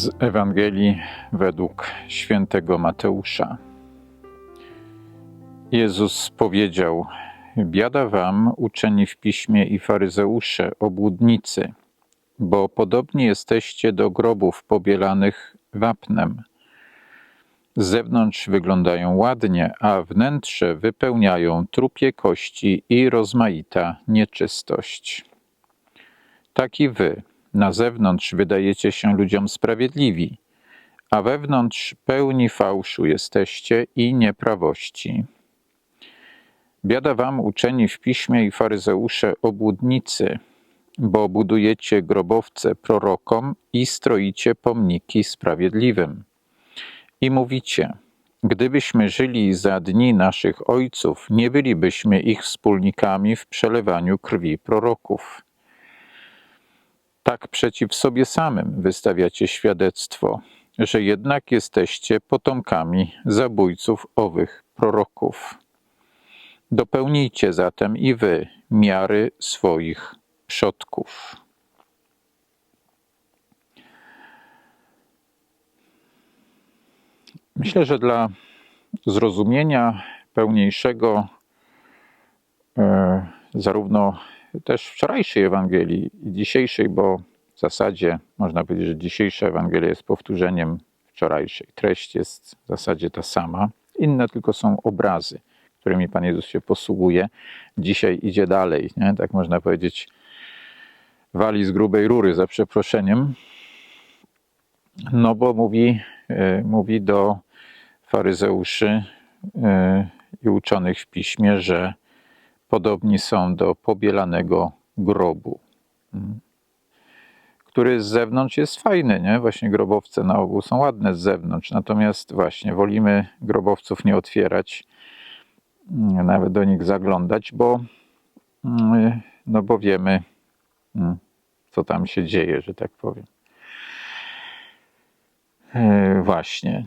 Z Ewangelii według świętego Mateusza. Jezus powiedział: Biada wam, uczeni w piśmie i faryzeusze, obłudnicy, bo podobni jesteście do grobów pobielanych wapnem. Z zewnątrz wyglądają ładnie, a wnętrze wypełniają trupie kości i rozmaita nieczystość. Tak i wy na zewnątrz wydajecie się ludziom sprawiedliwi, a wewnątrz pełni fałszu jesteście i nieprawości. Biada wam uczeni w piśmie i faryzeusze obłudnicy, bo budujecie grobowce prorokom i stroicie pomniki sprawiedliwym. I mówicie, gdybyśmy żyli za dni naszych ojców, nie bylibyśmy ich wspólnikami w przelewaniu krwi proroków tak przeciw sobie samym wystawiacie świadectwo, że jednak jesteście potomkami zabójców owych proroków. Dopełnijcie zatem i wy miary swoich przodków. Myślę, że dla zrozumienia pełniejszego e, zarówno też wczorajszej Ewangelii i dzisiejszej, bo w zasadzie można powiedzieć, że dzisiejsza Ewangelia jest powtórzeniem wczorajszej. Treść jest w zasadzie ta sama, inne tylko są obrazy, którymi Pan Jezus się posługuje. Dzisiaj idzie dalej, nie? tak można powiedzieć, wali z grubej rury, za przeproszeniem, no bo mówi, e, mówi do faryzeuszy e, i uczonych w piśmie, że podobni są do pobielanego grobu, mm, który z zewnątrz jest fajny, nie? Właśnie grobowce na ogół są ładne z zewnątrz, natomiast właśnie wolimy grobowców nie otwierać, mm, nawet do nich zaglądać, bo, mm, no bo wiemy, co tam się dzieje, że tak powiem. E, właśnie.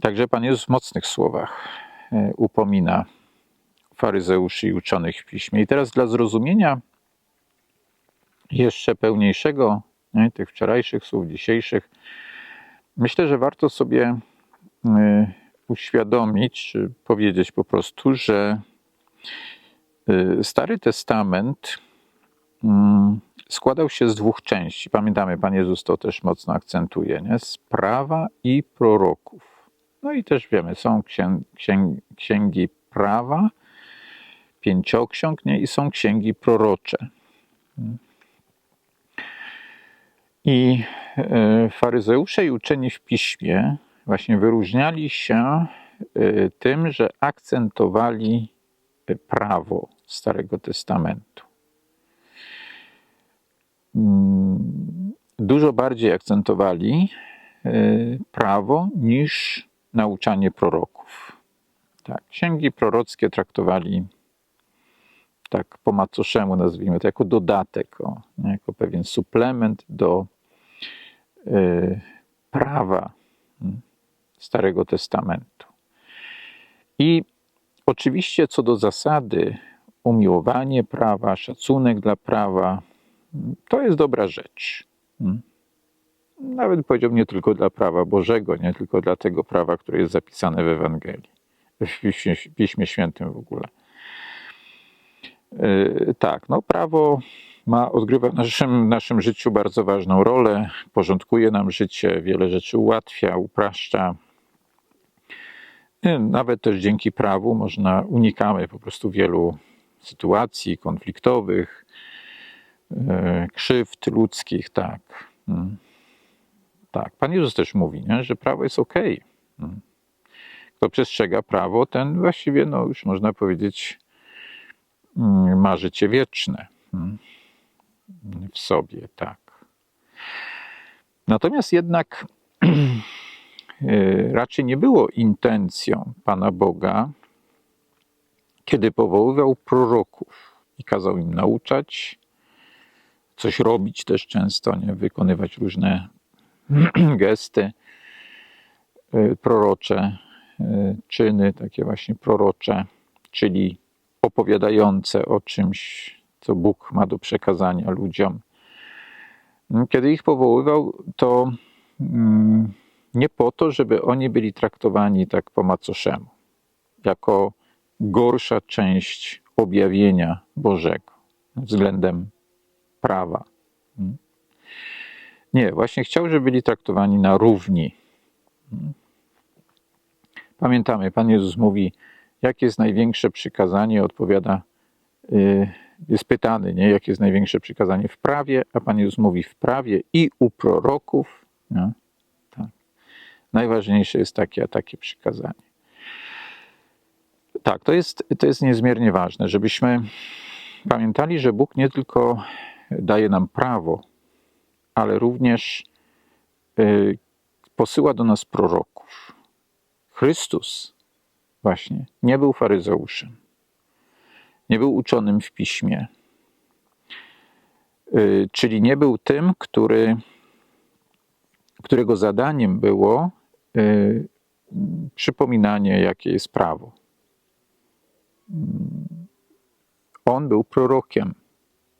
Także Pan Jezus w mocnych słowach e, upomina faryzeuszy i uczonych w piśmie. I teraz dla zrozumienia jeszcze pełniejszego nie, tych wczorajszych słów, dzisiejszych, myślę, że warto sobie y, uświadomić, czy powiedzieć po prostu, że y, Stary Testament y, składał się z dwóch części. Pamiętamy, Pan Jezus to też mocno akcentuje, nie? z prawa i proroków. No i też wiemy, są księgi, księgi prawa pięcioksiąg nie? i są księgi prorocze. I e, faryzeusze i uczeni w piśmie właśnie wyróżniali się e, tym, że akcentowali prawo Starego Testamentu. Mm, dużo bardziej akcentowali e, prawo niż nauczanie proroków. Tak, księgi prorockie traktowali tak po macoszemu nazwijmy to, jako dodatek, o, jako pewien suplement do y, prawa mm, Starego Testamentu. I oczywiście co do zasady, umiłowanie prawa, szacunek dla prawa, mm, to jest dobra rzecz. Mm. Nawet powiedziałbym nie tylko dla prawa Bożego, nie tylko dla tego prawa, które jest zapisane w Ewangelii, w Piśmie, Piśmie Świętym w ogóle. E, tak, no prawo ma, odgrywa w naszym, naszym życiu bardzo ważną rolę, porządkuje nam życie, wiele rzeczy ułatwia, upraszcza. E, nawet też dzięki prawu można, unikamy po prostu wielu sytuacji konfliktowych, e, krzywd ludzkich, tak. Mm. Tak, Pan Jezus też mówi, nie, że prawo jest ok. Mm. Kto przestrzega prawo, ten właściwie, no już można powiedzieć, ma życie wieczne mm, w sobie, tak. Natomiast jednak e, raczej nie było intencją Pana Boga, kiedy powoływał proroków i kazał im nauczać, coś robić też często, nie? wykonywać różne gesty e, prorocze, e, czyny takie właśnie prorocze, czyli opowiadające o czymś, co Bóg ma do przekazania ludziom. Kiedy ich powoływał, to mm, nie po to, żeby oni byli traktowani tak po macoszemu, jako gorsza część objawienia Bożego względem prawa. Mm. Nie, właśnie chciał, żeby byli traktowani na równi. Mm. Pamiętamy, Pan Jezus mówi, jakie jest największe przykazanie, odpowiada, y, jest pytany, nie? jakie jest największe przykazanie w prawie, a Pan Jezus mówi w prawie i u proroków. Nie? Tak. Najważniejsze jest takie, a takie przykazanie. Tak, to jest, to jest niezmiernie ważne, żebyśmy pamiętali, że Bóg nie tylko daje nam prawo, ale również y, posyła do nas proroków. Chrystus właśnie. Nie był faryzeuszem, nie był uczonym w piśmie, y, czyli nie był tym, który, którego zadaniem było y, przypominanie, jakie jest prawo. On był prorokiem,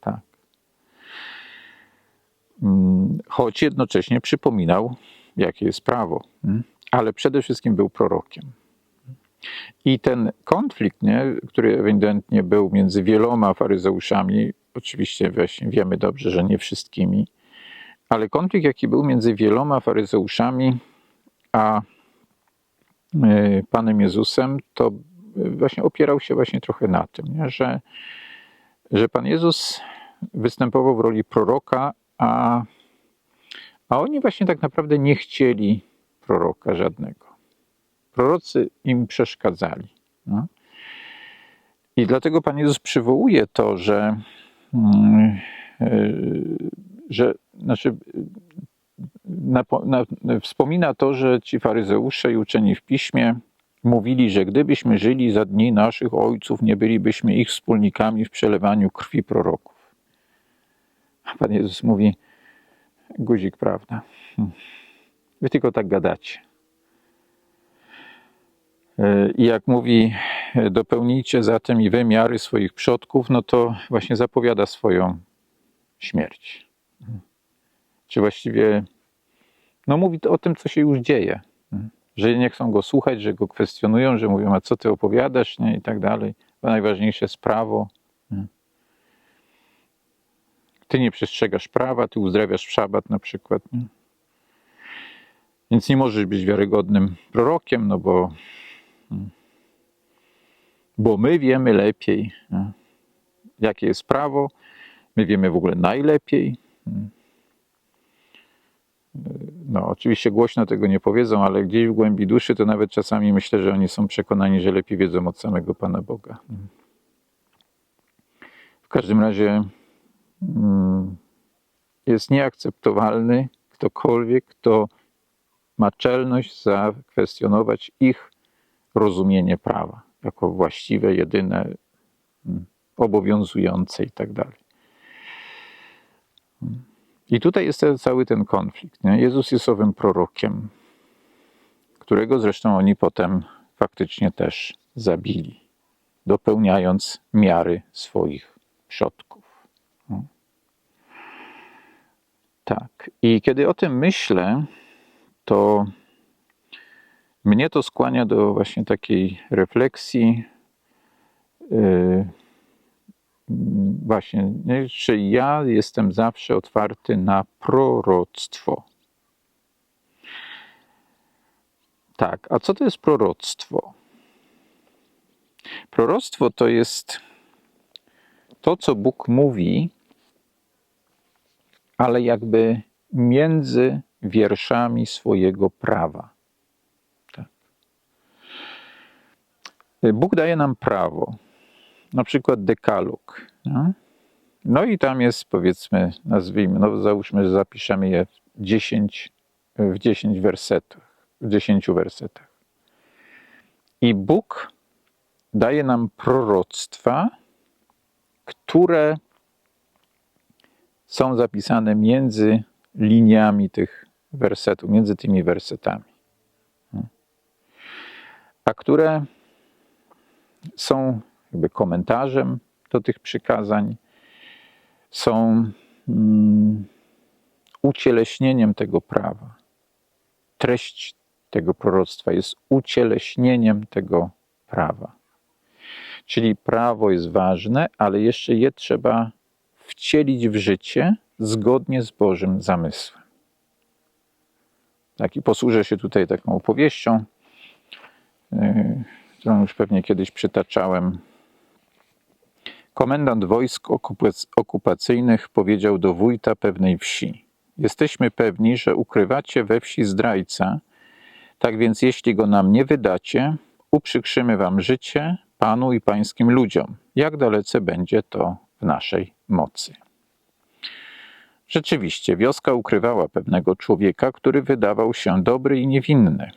tak. Choć jednocześnie przypominał, jakie jest prawo, ale przede wszystkim był prorokiem. I ten konflikt, nie, który ewidentnie był między wieloma faryzeuszami, oczywiście właśnie wiemy dobrze, że nie wszystkimi, ale konflikt, jaki był między wieloma faryzeuszami a e, Panem Jezusem, to właśnie opierał się właśnie trochę na tym, nie, że, że Pan Jezus występował w roli proroka, a, a oni właśnie tak naprawdę nie chcieli proroka żadnego. Prorocy im przeszkadzali. No. I dlatego Pan Jezus przywołuje to, że, mm, e, że znaczy, na, na, wspomina to, że ci faryzeusze i uczeni w piśmie mówili, że gdybyśmy żyli za dni naszych ojców, nie bylibyśmy ich wspólnikami w przelewaniu krwi proroków. A Pan Jezus mówi, guzik, prawda? Wy tylko tak gadacie. E, I jak mówi, dopełnijcie zatem i wy miary swoich przodków, no to właśnie zapowiada swoją śmierć. Czy właściwie, no mówi o tym, co się już dzieje. Że nie chcą go słuchać, że go kwestionują, że mówią, a co ty opowiadasz, nie? i tak dalej. Bo najważniejsze jest prawo. Ty nie przestrzegasz prawa, ty uzdrawiasz w szabat na przykład. Nie? Więc nie możesz być wiarygodnym prorokiem, no bo bo my wiemy lepiej, jakie jest prawo, my wiemy w ogóle najlepiej. No, oczywiście głośno tego nie powiedzą, ale gdzieś w głębi duszy to nawet czasami myślę, że oni są przekonani, że lepiej wiedzą od samego Pana Boga. W każdym razie mm, jest nieakceptowalny ktokolwiek, kto ma czelność zakwestionować ich rozumienie prawa jako właściwe, jedyne, mm, obowiązujące i tak dalej. I tutaj jest cały ten konflikt. Nie? Jezus jest owym prorokiem, którego zresztą oni potem faktycznie też zabili, dopełniając miary swoich przodków. Tak. I kiedy o tym myślę, to mnie to skłania do właśnie takiej refleksji, yy, właśnie, nie? czy ja jestem zawsze otwarty na proroctwo. Tak, a co to jest proroctwo? Proroctwo to jest to, co Bóg mówi, ale jakby między wierszami swojego prawa. Bóg daje nam prawo, na przykład dekalog. No, no i tam jest, powiedzmy, nazwijmy, no załóżmy, że zapiszemy je w 10, w 10 wersetach, w 10 wersetach. I Bóg daje nam proroctwa, które są zapisane między liniami tych wersetów, między tymi wersetami. A które są jakby komentarzem do tych przykazań, są mm, ucieleśnieniem tego prawa. treść tego proroctwa, jest ucieleśnieniem tego prawa. Czyli prawo jest ważne, ale jeszcze je trzeba wcielić w życie zgodnie z Bożym zamysłem. Tak, i posłużę się tutaj taką opowieścią, yy, którą już pewnie kiedyś przytaczałem. Komendant wojsk okupacyjnych powiedział do wójta pewnej wsi: Jesteśmy pewni, że ukrywacie we wsi zdrajca, tak więc jeśli go nam nie wydacie, uprzykrzymy wam życie, panu i pańskim ludziom, jak dalece będzie to w naszej mocy. Rzeczywiście, wioska ukrywała pewnego człowieka, który wydawał się dobry i niewinny,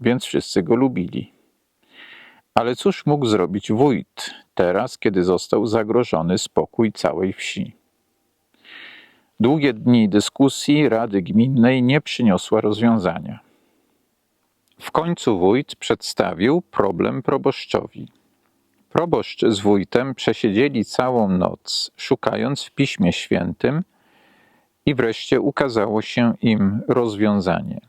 więc wszyscy go lubili. Ale cóż mógł zrobić wójt teraz, kiedy został zagrożony spokój całej wsi? Długie dni dyskusji Rady Gminnej nie przyniosła rozwiązania. W końcu wójt przedstawił problem proboszczowi. Proboszcz z wójtem przesiedzieli całą noc, szukając w Piśmie Świętym, i wreszcie ukazało się im rozwiązanie.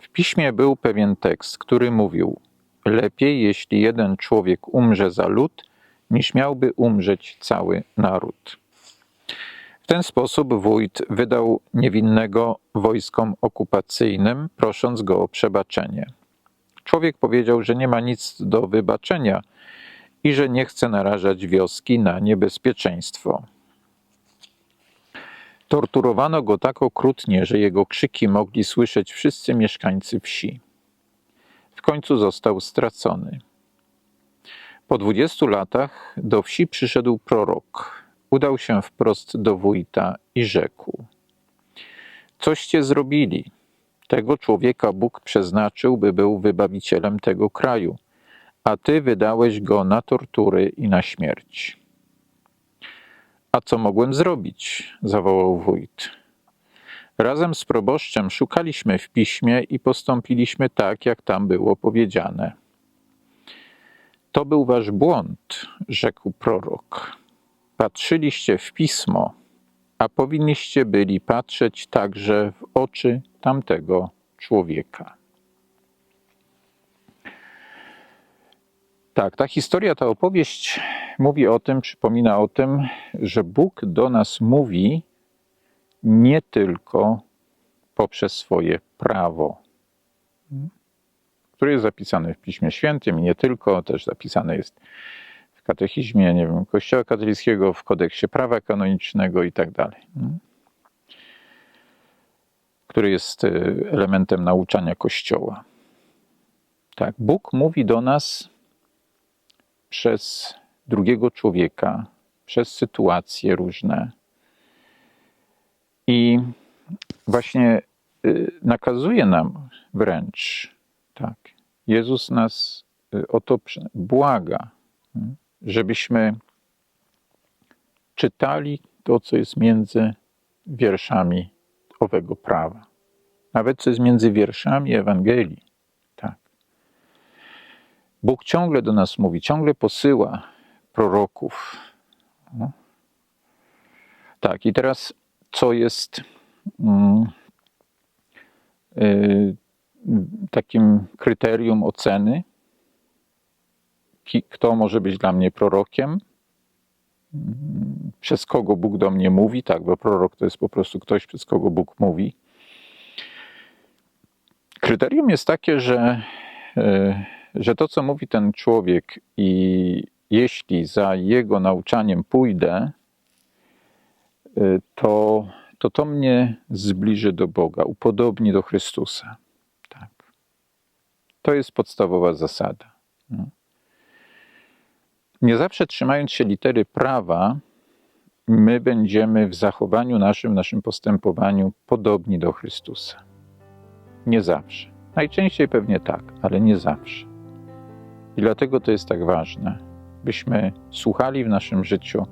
W piśmie był pewien tekst, który mówił: Lepiej, jeśli jeden człowiek umrze za lud, niż miałby umrzeć cały naród. W ten sposób wójt wydał niewinnego wojskom okupacyjnym, prosząc go o przebaczenie. Człowiek powiedział, że nie ma nic do wybaczenia i że nie chce narażać wioski na niebezpieczeństwo. Torturowano go tak okrutnie, że jego krzyki mogli słyszeć wszyscy mieszkańcy wsi. W końcu został stracony. Po dwudziestu latach do wsi przyszedł prorok. Udał się wprost do wójta i rzekł: Coście zrobili? Tego człowieka Bóg przeznaczył, by był wybawicielem tego kraju, a ty wydałeś go na tortury i na śmierć. A co mogłem zrobić? zawołał wójt. Razem z proboszczem szukaliśmy w piśmie i postąpiliśmy tak, jak tam było powiedziane. To był wasz błąd, rzekł prorok. Patrzyliście w pismo, a powinniście byli patrzeć także w oczy tamtego człowieka. Tak, ta historia, ta opowieść mówi o tym, przypomina o tym, że Bóg do nas mówi nie tylko poprzez swoje prawo, które jest zapisane w Piśmie Świętym nie tylko, też zapisane jest w katechizmie, nie wiem, Kościoła katolickiego, w kodeksie prawa kanonicznego i tak dalej, który jest y, elementem nauczania Kościoła. Tak, Bóg mówi do nas przez drugiego człowieka, przez sytuacje różne. I właśnie y, nakazuje nam wręcz, tak, Jezus nas y, o to błaga, żebyśmy czytali to, co jest między wierszami owego prawa. Nawet co jest między wierszami Ewangelii. Tak. Bóg ciągle do nas mówi, ciągle posyła proroków. No. Tak, i teraz co jest mm, y, takim kryterium oceny? Kto może być dla mnie prorokiem? Przez kogo Bóg do mnie mówi? Tak, bo prorok to jest po prostu ktoś, przez kogo Bóg mówi. Kryterium jest takie, że, y, że to, co mówi ten człowiek i jeśli za jego nauczaniem pójdę, to to, to mnie zbliży do Boga, upodobni do Chrystusa. Tak. To jest podstawowa zasada. No. Nie zawsze trzymając się litery prawa, my będziemy w zachowaniu naszym, w naszym postępowaniu podobni do Chrystusa. Nie zawsze. Najczęściej pewnie tak, ale nie zawsze. I dlatego to jest tak ważne byśmy słuchali w naszym życiu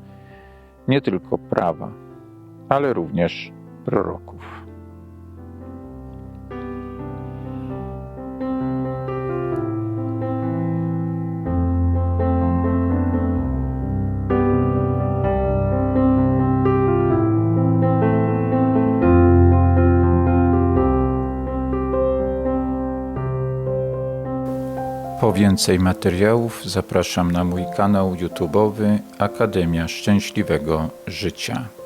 nie tylko prawa, ale również proroków. Po więcej materiałów zapraszam na mój kanał YouTube'owy Akademia Szczęśliwego Życia.